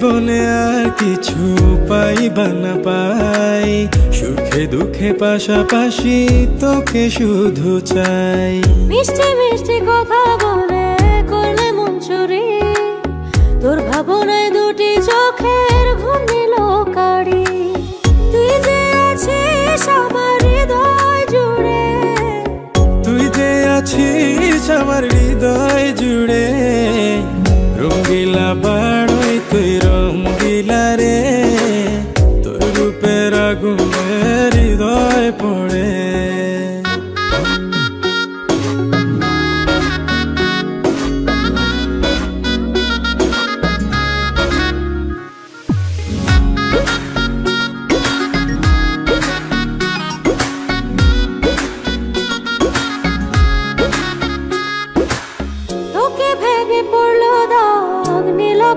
জীবনে আর কিছু পাইবা না পাই। সুখে দুঃখে পাশাপাশি তোকে শুধু চাই। মিষ্টি মিষ্টি কথা বলে করলে মন চুরি তোর ভাবনায় দুটি চোখের ঘুম নিল কারি তুই যে আছিস আমার হৃদয় জুড়ে। তুই যে আছিস আমার হৃদয় জুড়ে। রঙ্গিলা বাড়ই তুই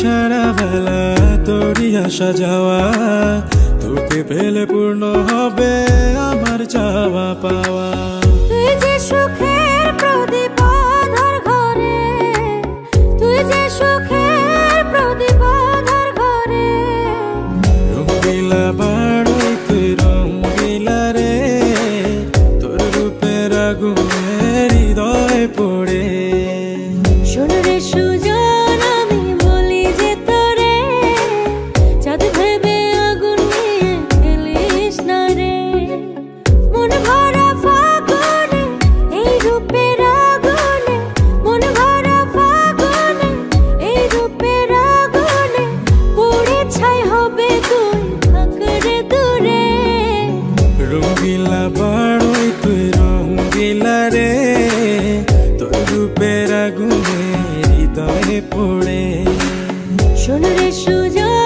সারা বেলা তোরই আসা যাওয়া। তোকে পেলে পূর্ণ হবে আমার চাওয়া পাওয়া। তুই যে সুখের প্রদীপ ঘরে তুই যে সুখের প্রদীপ ঘরে। রঙ্গিলা বাড়ই তুই রঙ্গিলা রে তোর রূপের আগুনে হৃদয় পড়ে। বাড়ই তুই রঙ্গিলা রে। তোর রূপের আগুনে হৃদয়ে পড়ে। শোন রে আমি